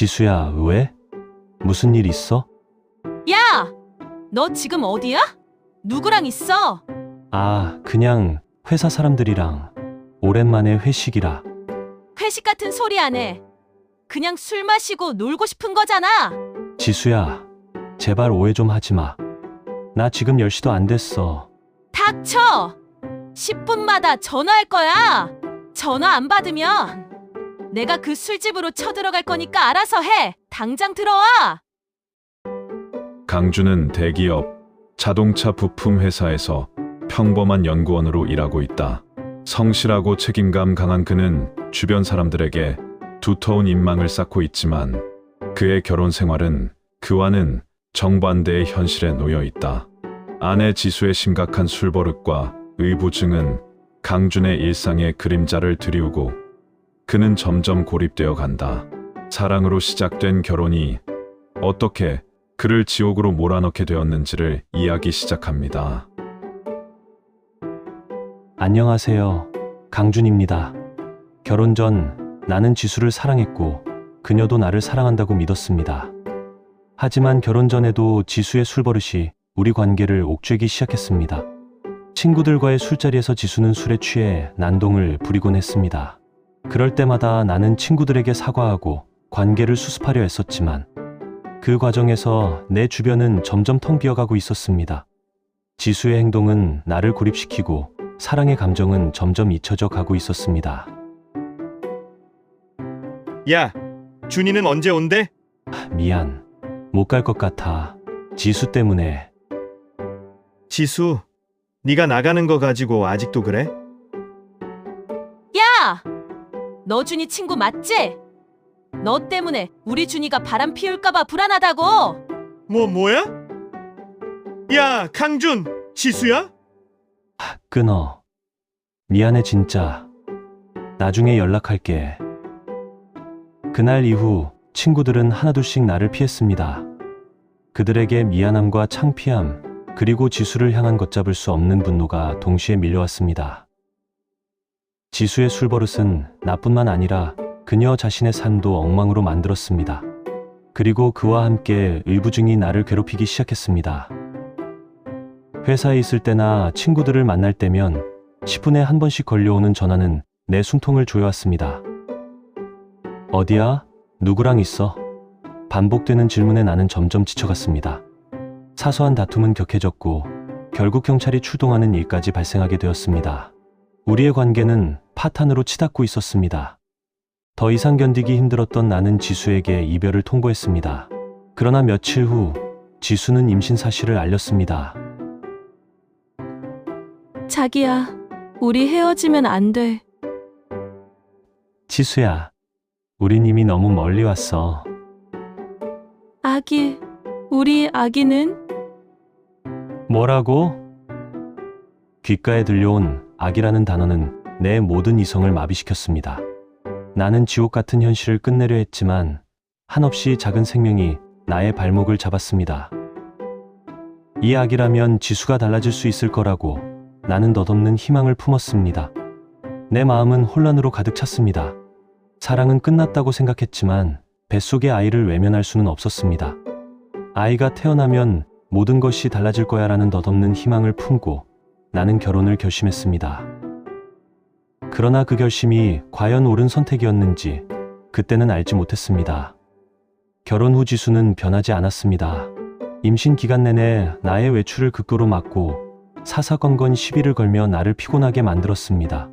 지수야, 왜? 무슨 일 있어? 야! 너 지금 어디야? 누구랑 있어? 아, 그냥 회사 사람들이랑 오랜만에 회식이라. 회식 같은 소리 안 해. 그냥 술 마시고 놀고 싶은 거잖아. 지수야, 제발 오해 좀 하지 마. 나 지금 10시도 안 됐어. 닥쳐! 10분마다 전화할 거야. 전화 안 받으면 내가 그 술집으로 쳐들어갈 거니까 알아서 해. 당장 들어와. 강주는 대기업 자동차 부품 회사에서 평범한 연구원으로 일하고 있다. 성실하고 책임감 강한 그는 주변 사람들에게 두터운 인망을 쌓고 있지만 그의 결혼 생활은 그와는 정반대의 현실에 놓여 있다. 아내 지수의 심각한 술버릇과 의부증은 강준의 일상에 그림자를 드리우고 그는 점점 고립되어 간다. 사랑으로 시작된 결혼이 어떻게 그를 지옥으로 몰아넣게 되었는지를 이야기 시작합니다. 안녕하세요. 강준입니다. 결혼 전 나는 지수를 사랑했고 그녀도 나를 사랑한다고 믿었습니다. 하지만 결혼 전에도 지수의 술버릇이 우리 관계를 옥죄기 시작했습니다. 친구들과의 술자리에서 지수는 술에 취해 난동을 부리곤 했습니다. 그럴 때마다 나는 친구들에게 사과하고 관계를 수습하려 했었지만 그 과정에서 내 주변은 점점 텅 비어가고 있었습니다. 지수의 행동은 나를 고립시키고 사랑의 감정은 점점 잊혀져 가고 있었습니다. 야, 준이는 언제 온대? 미안. 못 갈 것 같아. 지수 때문에. 지수, 네가 나가는 거 가지고 아직도 그래? 너 준이 친구 맞지? 너 때문에 우리 준이가 바람 피울까봐 불안하다고. 뭐 뭐야? 야, 강준, 지수야? 끊어. 미안해 진짜. 나중에 연락할게. 그날 이후 친구들은 하나둘씩 나를 피했습니다. 그들에게 미안함과 창피함, 그리고 지수를 향한 걷잡을 수 없는 분노가 동시에 밀려왔습니다. 지수의 술버릇은 나뿐만 아니라 그녀 자신의 삶도 엉망으로 만들었습니다. 그리고 그와 함께 의부증이 나를 괴롭히기 시작했습니다. 회사에 있을 때나 친구들을 만날 때면 10분에 한 번씩 걸려오는 전화는 내 숨통을 조여왔습니다. 어디야? 누구랑 있어? 반복되는 질문에 나는 점점 지쳐갔습니다. 사소한 다툼은 격해졌고 결국 경찰이 출동하는 일까지 발생하게 되었습니다. 우리의 관계는 파탄으로 치닫고 있었습니다. 더 이상 견디기 힘들었던 나는 지수에게 이별을 통보했습니다. 그러나 며칠 후 지수는 임신 사실을 알렸습니다. 자기야, 우리 헤어지면 안 돼. 지수야, 우린 이미 너무 멀리 왔어. 아기, 우리 아기는? 뭐라고? 귓가에 들려온 악이라는 단어는 내 모든 이성을 마비시켰습니다. 나는 지옥 같은 현실을 끝내려 했지만 한없이 작은 생명이 나의 발목을 잡았습니다. 이 악이라면 지수가 달라질 수 있을 거라고 나는 덧없는 희망을 품었습니다. 내 마음은 혼란으로 가득 찼습니다. 사랑은 끝났다고 생각했지만 뱃속의 아이를 외면할 수는 없었습니다. 아이가 태어나면 모든 것이 달라질 거야 라는 덧없는 희망을 품고 나는 결혼을 결심했습니다. 그러나 그 결심이 과연 옳은 선택이었는지 그때는 알지 못했습니다. 결혼 후 지수는 변하지 않았습니다. 임신 기간 내내 나의 외출을 극도로 막고 사사건건 시비를 걸며 나를 피곤하게 만들었습니다.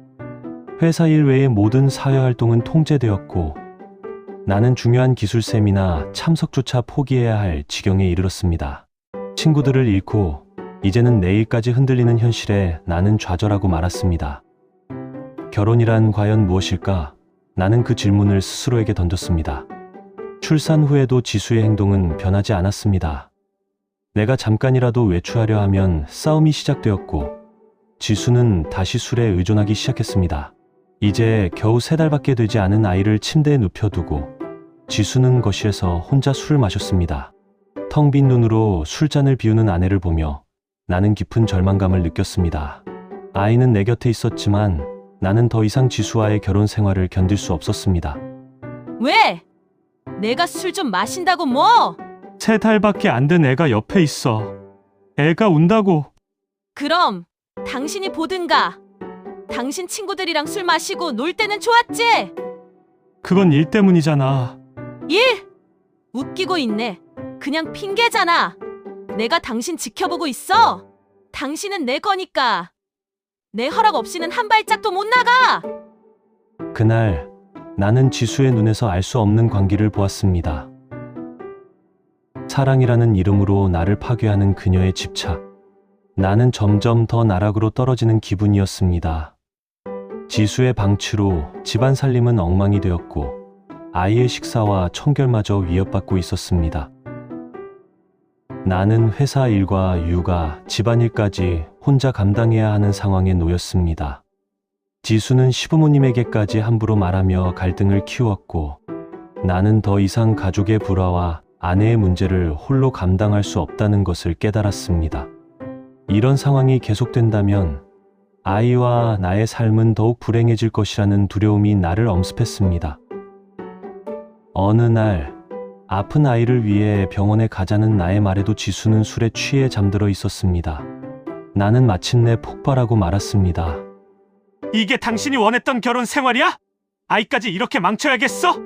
회사 일 외의 모든 사회 활동은 통제되었고 나는 중요한 기술 세미나 참석조차 포기해야 할 지경에 이르렀습니다. 친구들을 잃고 이제는 내일까지 흔들리는 현실에 나는 좌절하고 말았습니다. 결혼이란 과연 무엇일까? 나는 그 질문을 스스로에게 던졌습니다. 출산 후에도 지수의 행동은 변하지 않았습니다. 내가 잠깐이라도 외출하려 하면 싸움이 시작되었고 지수는 다시 술에 의존하기 시작했습니다. 이제 겨우 세 달밖에 되지 않은 아이를 침대에 눕혀두고 지수는 거실에서 혼자 술을 마셨습니다. 텅 빈 눈으로 술잔을 비우는 아내를 보며 나는 깊은 절망감을 느꼈습니다. 아이는 내 곁에 있었지만 나는 더 이상 지수와의 결혼 생활을 견딜 수 없었습니다. 왜? 내가 술 좀 마신다고 뭐? 세 달밖에 안 된 애가 옆에 있어. 애가 운다고. 그럼 당신이 보든가. 당신 친구들이랑 술 마시고 놀 때는 좋았지? 그건 일 때문이잖아. 일? 웃기고 있네. 그냥 핑계잖아. 내가 당신 지켜보고 있어. 당신은 내 거니까. 내 허락 없이는 한 발짝도 못 나가. 그날 나는 지수의 눈에서 알 수 없는 광기를 보았습니다. 사랑이라는 이름으로 나를 파괴하는 그녀의 집착. 나는 점점 더 나락으로 떨어지는 기분이었습니다. 지수의 방치로 집안 살림은 엉망이 되었고 아이의 식사와 청결마저 위협받고 있었습니다. 나는 회사 일과 육아, 집안일까지 혼자 감당해야 하는 상황에 놓였습니다. 지수는 시부모님에게까지 함부로 말하며 갈등을 키웠고 나는 더 이상 가족의 불화와 아내의 문제를 홀로 감당할 수 없다는 것을 깨달았습니다. 이런 상황이 계속된다면 아이와 나의 삶은 더욱 불행해질 것이라는 두려움이 나를 엄습했습니다. 어느 날 아픈 아이를 위해 병원에 가자는 나의 말에도 지수는 술에 취해 잠들어 있었습니다. 나는 마침내 폭발하고 말았습니다. 이게 당신이 원했던 결혼 생활이야? 아이까지 이렇게 망쳐야겠어?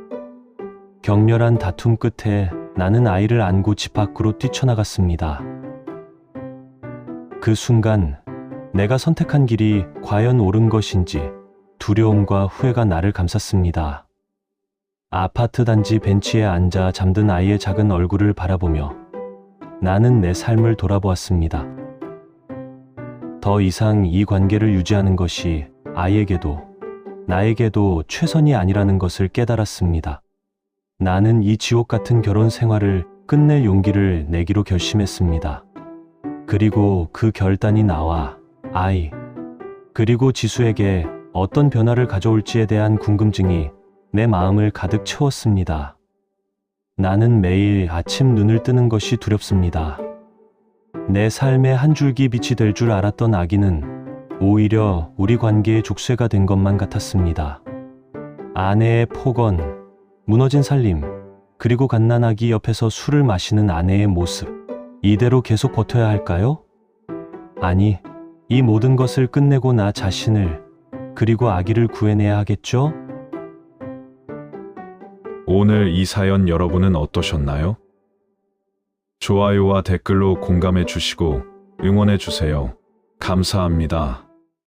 격렬한 다툼 끝에 나는 아이를 안고 집 밖으로 뛰쳐나갔습니다. 그 순간 내가 선택한 길이 과연 옳은 것인지 두려움과 후회가 나를 감쌌습니다. 아파트 단지 벤치에 앉아 잠든 아이의 작은 얼굴을 바라보며 나는 내 삶을 돌아보았습니다. 더 이상 이 관계를 유지하는 것이 아이에게도 나에게도 최선이 아니라는 것을 깨달았습니다. 나는 이 지옥 같은 결혼 생활을 끝낼 용기를 내기로 결심했습니다. 그리고 그 결단이 나와 아이, 그리고 지수에게 어떤 변화를 가져올지에 대한 궁금증이 내 마음을 가득 채웠습니다. 나는 매일 아침 눈을 뜨는 것이 두렵습니다. 내 삶의 한 줄기 빛이 될 줄 알았던 아기는 오히려 우리 관계의 족쇄가 된 것만 같았습니다. 아내의 폭언, 무너진 살림, 그리고 갓난아기 옆에서 술을 마시는 아내의 모습. 이대로 계속 버텨야 할까요? 아니, 이 모든 것을 끝내고 나 자신을, 그리고 아기를 구해내야 하겠죠? 오늘 이 사연 여러분은 어떠셨나요? 좋아요와 댓글로 공감해 주시고 응원해 주세요. 감사합니다.